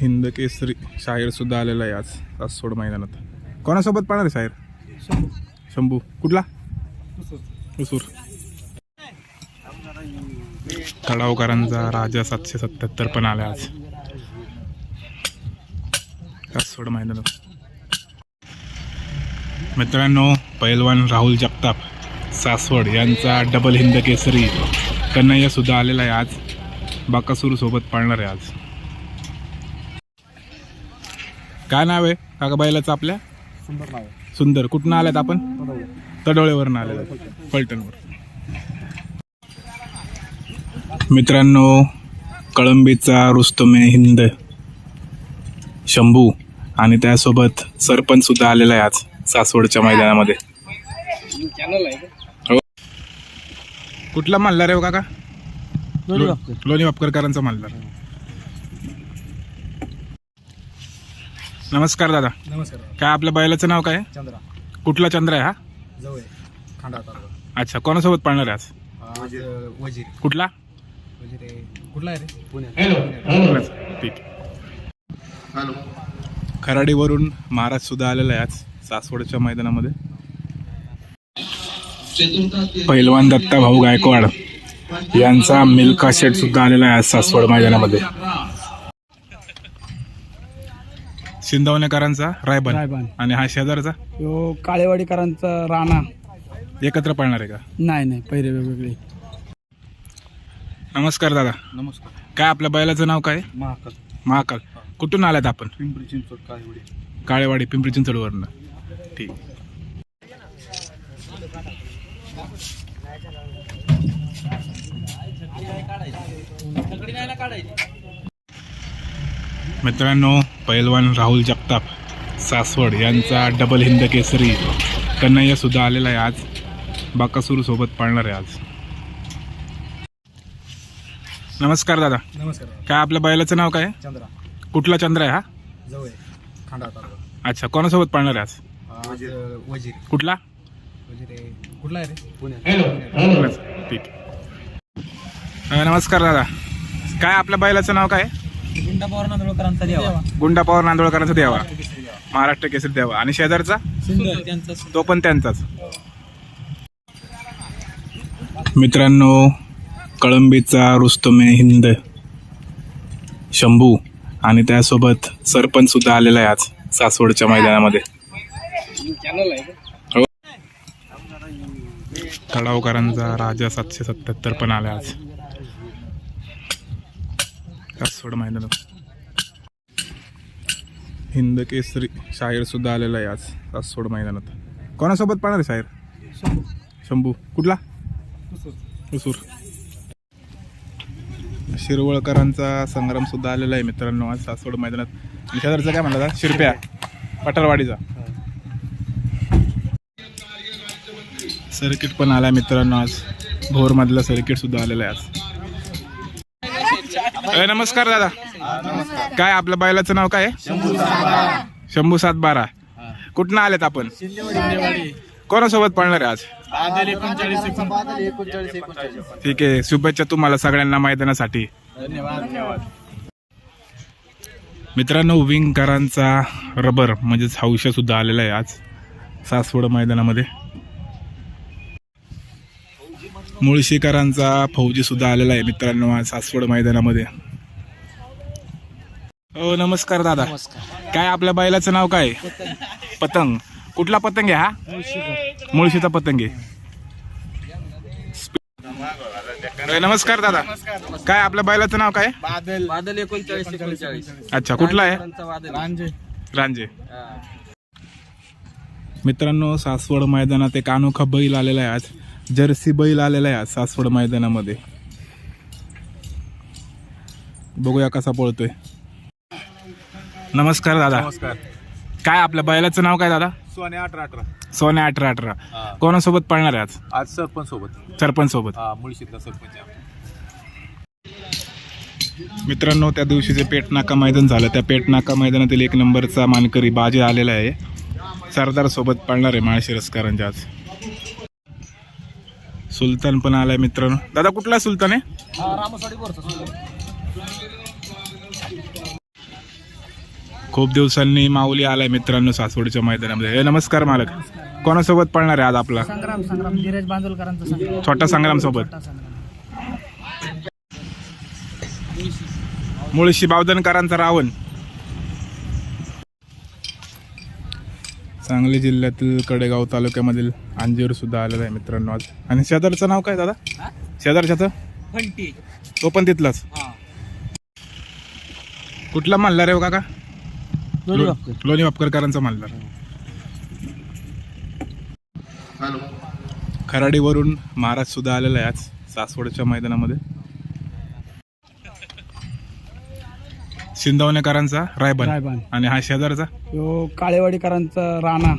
हिंद केसरी शाहीर सुद्धा आलेला आहे आज सासवड मैदानात. कोणासोबत पाहणार आहे शाहीर? शंभू. कुठला? उसूर तळावकरांचा राजा सातशे सत्याहत्तर पण आला आज. सासवड मैदानात. मित्रांनो पैलवान राहुल जगताप सासवड यांचा डबल हिंद केसरी. कन्हैया सुद्धा आलेला आहे आज. बाकासूर सोबत पाळणार आहे आज. काय नाव आहे? काका बैलाचं आपल्या? सुंदर नाव आहे. सुंदर. कुठनं आल्यात आपण? तडोळेवरनं आलेलं आहे फलटणवर मित्रांनो कळंबीचा रुस्तमे हिंद शंभू आणि त्यासोबत सरपंच सुद्धा आलेला आहे आज सासवडच्या मैदानामध्ये. चॅनल आहे हो. कुठला मल्हार आहे हो काका. लोणी वापकरकरांचा मल्हार. नमस्कार दादा. नमस्कार. काय आपल्या बैलाचं नाव काय? आहे? चंद्रा. कुठला चंद्र आहे हा? जवळ खांडा तालुका. अच्छा कोणासोबत पाळणार आहे आज? आज वजीर. कुठला? वजीर आहे. कुठला आहे रे? पुण्यात कुठलाच? ठीक खराडीवरून महाराज सुद्धा आलेला आहे आज सासवडच्या मैदानामध्ये. पैलवान दत्ता भाऊ गायकवाड यांचा मिल्का शेट सुद्धा आलेला आहे आज सासवड मैदानामध्ये. शिंदवणेकरांचा रायबन रायबन. आणि हा शेजारचा? यो काळेवाडीकरांचा राणा. एकत्र पाळणार आहे का? नाही नाही पहिले वेगवेगळे. नमस्कार दादा. नमस्कार. काय आपल्या बैलाचं नाव काय? महाकाल. महाकाल. कुठून आल्यात आपण? पिंपरी चिंचवड काळेवाडी. काळेवाडी पिंपरी चिंचवडवरनं. ठीक. मित्रांनो पैलवान राहुल जगताप सासवड यांचा डबल हिंद केसरी. कन्हैया सुद्धा आलेला आहे आज. बाकासूर सोबत पाळणार आहे आज. नमस्कार दादा. नमस्कार काय आपल्या बैलाचं नाव काय? चंद्रा. कुठला चंद्र आहे हा? जवळ अच्छा कोणासोबत पाळणार आहे आज? आज वजीर. कुठला? वजीर आहे कुठला आहे रे? पुण्यात ठीक अं, नमस्कार दादा. काय आपल्या बैलाचं नाव काय? आहे? गुंडा पवार नांदोळकरांचा देवा. गुंडा पवार नांदोळकरांचा देवा. महाराष्ट्र केसरी देवा. आणि शेजारचा? सुंदर त्यांचा तो पण त्यांचाच. मित्रांनो कळंबीचा रुस्तमे हिंद. शंभू. आणि त्यासोबत सरपंच सुद्धा आलेला आहे आज सासवडच्या मैदानामध्ये. चॅनल आहे. तळावकरांचा राजा सातशे सत्याहत्तर पण आला आज. सोड मैदानात. हिंद केसरी शायर सुद्धा आलेला आहे आज. सासवड मैदानात. कोणासोबत पाहणार आहे शाहीर? शंभू. कुठला? उसूर शिरवळकरांचा संग्राम सुद्धा आलेला आहे मित्रांनो आज. सासवड मैदानात. आणि काय म्हणला शिरप्या. पठारवाडीचा सर्किट पण आला मित्रांनो आज. भोरमधलं सर्किट सुद्धा आलेलं आहे आज. नमस्कार दादा. काय आपल्या बैलाचं नाव काय? शंभू सात बारा. कुठनं आलेत आपण? कोणासोबत पळणार आहे आज? ठीक आहे. शुभेच्छा तुम्हाला सगळ्यांना मैदानासाठी. मित्रांनो विंगकरांचा रबर म्हणजेच हौशा सुद्धा आलेला आहे आज. सासवड मैदानामध्ये. मुळशीकरांचा फौजी सुद्धा आलेला आहे मित्रांनो आज सासवड मैदानामध्ये. हो नमस्कार दादा. काय आपल्या बैलाचं नाव काय? पतंग. कुठला पतंग आहे हा? मुळशीचा पतंग आहे. नमस्कार दादा. काय आपल्या बैलाचं नाव काय? बादल. बादल एकोणचाळीस एकोणचाळीस. अच्छा कुठला आहे? रांजे. रांजे. मित्रांनो सासवड मैदानात एक अनोखा बैल आलेला आहे आज. जर्सी बैल आलेला आहे सासवड मैदानामध्ये. बघूया कसा पळतोय. नमस्कार दादा. नमस्कार. काय आपल्या बैलाचं नाव काय दादा? सोने अठरा अठरा. सोन्या अठरा अठरा. हा. कोणासोबत पळणार आहे आज? आज सरपंच सोबत. सरपंच सोबत हा मुळशीतला सरपंच आहे. मित्रांनो त्या दिवशी जे पेटनाका मैदान झालं त्या पेटनाका मैदानातील एक नंबरचा मानकरी बाजी आलेला आहे. सरदार सोबत पाळणार आहे माळशिरसकरांच्या आज सुलतान पण आलाय मित्रांनो. दादा कुठला सुलतान आहे? खूप दिवसांनी माऊली आलाय मित्रांनो सासवडच्या मैदानामध्ये. हे नमस्कार मालक. कोणासोबत पळणार आहे आज आपला? संग्राम संग्राम धीरज बांदोलकरांचा संग्राम. छोटा संग्राम सोबत. छोटा संग्राम. मुळशी बावधनकरांचा रावण. सांगली जिल्ह्यातील कडेगाव तालुक्यामधील अंजीर सुद्धा आलेला आहे मित्रांनो आज. आणि शेजारचं नाव काय दादा? शेजारच्याचं? फंटी. तो पण तिथलाच. हा. कुठला मल्हार आहे हो काका. लोणी वापकरकरांचा मल्हार. खराडीवरून महाराज सुद्धा आलेला आहे आज सासवडच्या मैदानामध्ये. शिंदवणेकरांचा रायबन रायबान. आणि हा शेजारचा? यो काळेवाडीकरांचा राणा.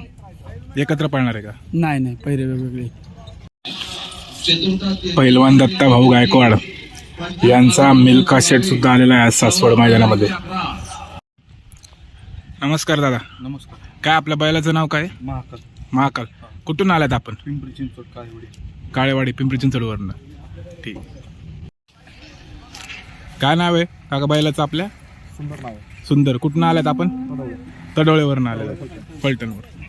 एकत्र पळणार आहे का? नाही नाही पहिले वेगवेगळे. पैलवान दत्ता भाऊ गायकवाड यांचा मिल्का शेट सुद्धा आलेला आहे आज सासवड मैदानामध्ये. नमस्कार दादा. नमस्कार. काय आपल्या बैलाचं नाव काय? महाकाल. महाकाल. कुठून आलात आपण? पिंपरी चिंचवड काळेवाडी. काळेवाडी पिंपरी चिंचवडवरनं. ठीक. काय नाव आहे? काका बैलाचं आपल्या? सुंदर नाव सुंदर. कुठून आल्यात आपण? तडोळेवरनं आलेलं फलटणवर